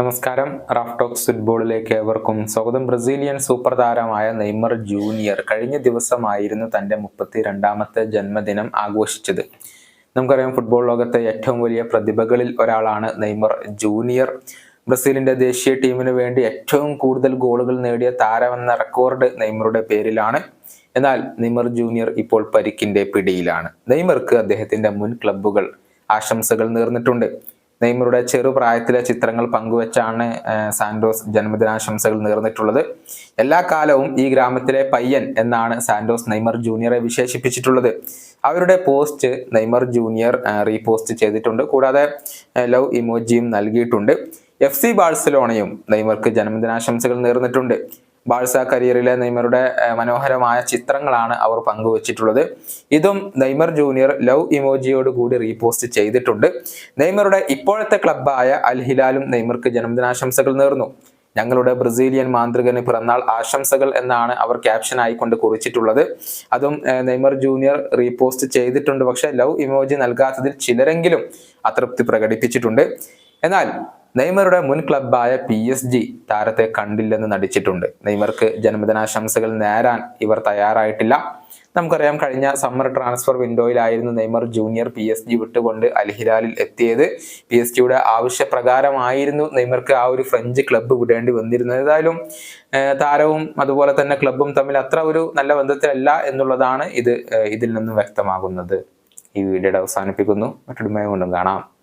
നമസ്കാരം. Raf talks ഫുട്ബോളിലേക്ക് ഏവർക്കും സ്വാഗതം. ബ്രസീലിയൻ സൂപ്പർ താരമായ നെയ്മർ ജൂനിയർ കഴിഞ്ഞ ദിവസമായിരുന്നു തന്റെ മുപ്പത്തി രണ്ടാമത്തെ ജന്മദിനം ആഘോഷിച്ചത്. നമുക്കറിയാം ഫുട്ബോൾ ലോകത്തെ ഏറ്റവും വലിയ പ്രതിഭകളിൽ ഒരാളാണ് നെയ്മർ ജൂനിയർ. ബ്രസീലിന്റെ ദേശീയ ടീമിന് വേണ്ടി ഏറ്റവും കൂടുതൽ ഗോളുകൾ നേടിയ താരമെന്ന റെക്കോർഡ് നെയ്മറുടെ പേരിലാണ്. എന്നാൽ നെയ്മർ ജൂനിയർ ഇപ്പോൾ പരിക്കിന്റെ പിടിയിലാണ്. നെയ്മർക്ക് അദ്ദേഹത്തിന്റെ മുൻ ക്ലബ്ബുകൾ ആശംസകൾ നേർന്നിട്ടുണ്ട്. നെയ്മറുടെ ചെറുപ്രായത്തിലെ ചിത്രങ്ങൾ പങ്കുവച്ചാണ് സാന്റോസ് ജന്മദിനാശംസകൾ നേർന്നിട്ടുള്ളത്. എല്ലാ കാലവും ഈ ഗ്രാമത്തിലെ പയ്യൻ എന്നാണ് സാന്റോസ് നെയ്മർ ജൂനിയറെ വിശേഷിപ്പിച്ചിട്ടുള്ളത്. അവരുടെ പോസ്റ്റ് നെയ്മർ ജൂനിയർ റീപോസ്റ്റ് ചെയ്തിട്ടുണ്ട്. കൂടാതെ ലവ് ഇമോജിയും നൽകിയിട്ടുണ്ട്. എഫ് സി ബാഴ്സലോണയും നെയ്മർക്ക് ജന്മദിനാശംസകൾ നേർന്നിട്ടുണ്ട്. ബാഴ്സ കരിയറിലെ നെയ്മറുടെ മനോഹരമായ ചിത്രങ്ങളാണ് അവർ പങ്കുവച്ചിട്ടുള്ളത്. ഇതും നെയ്മർ ജൂനിയർ ലവ് ഇമോജിയോട് കൂടി റീപോസ്റ്റ് ചെയ്തിട്ടുണ്ട്. നെയ്മറുടെ ഇപ്പോഴത്തെ ക്ലബ്ബായ അൽ ഹിലാലും നെയ്മർക്ക് ജന്മദിനാശംസകൾ നേർന്നു. ഞങ്ങളുടെ ബ്രസീലിയൻ മാന്ത്രികന് പിറന്നാൾ ആശംസകൾ എന്നാണ് അവർ ക്യാപ്ഷൻ ആയിക്കൊണ്ട് കുറിച്ചിട്ടുള്ളത്. അതും നെയ്മർ ജൂനിയർ റീപോസ്റ്റ് ചെയ്തിട്ടുണ്ട്. പക്ഷെ ലവ് ഇമോജി നൽകാത്തതിൽ ചിലരെങ്കിലും അതൃപ്തി പ്രകടിപ്പിച്ചിട്ടുണ്ട്. എന്നാൽ നെയ്മറുടെ മുൻ ക്ലബായ പി എസ് ജി താരത്തെ കണ്ടില്ലെന്ന് നടിച്ചിട്ടുണ്ട്. നെയ്മർക്ക് ജന്മദിനാശംസകൾ നേരാൻ ഇവർ തയ്യാറായിട്ടില്ല. നമുക്കറിയാം കഴിഞ്ഞ summer transfer വിൻഡോയിലായിരുന്നു Neymar junior P S G വിട്ടുകൊണ്ട് അൽഹിലാലിൽ എത്തിയത്. പി എസ് ജിയുടെ ആവശ്യപ്രകാരമായിരുന്നു നെയ്മർക്ക് ആ ഒരു ഫ്രഞ്ച് ക്ലബ്ബ് വിടേണ്ടി വന്നിരുന്നത്. ഏതായാലും താരവും അതുപോലെ തന്നെ ക്ലബ്ബും തമ്മിൽ അത്ര ഒരു നല്ല ബന്ധത്തിലല്ല എന്നുള്ളതാണ് ഇത് ഇതിൽ നിന്നും വ്യക്തമാകുന്നത്. ഈ വീഡിയോയുടെ അവസാനിപ്പിക്കുന്നു. മറ്റൊരു കൊണ്ടും കാണാം.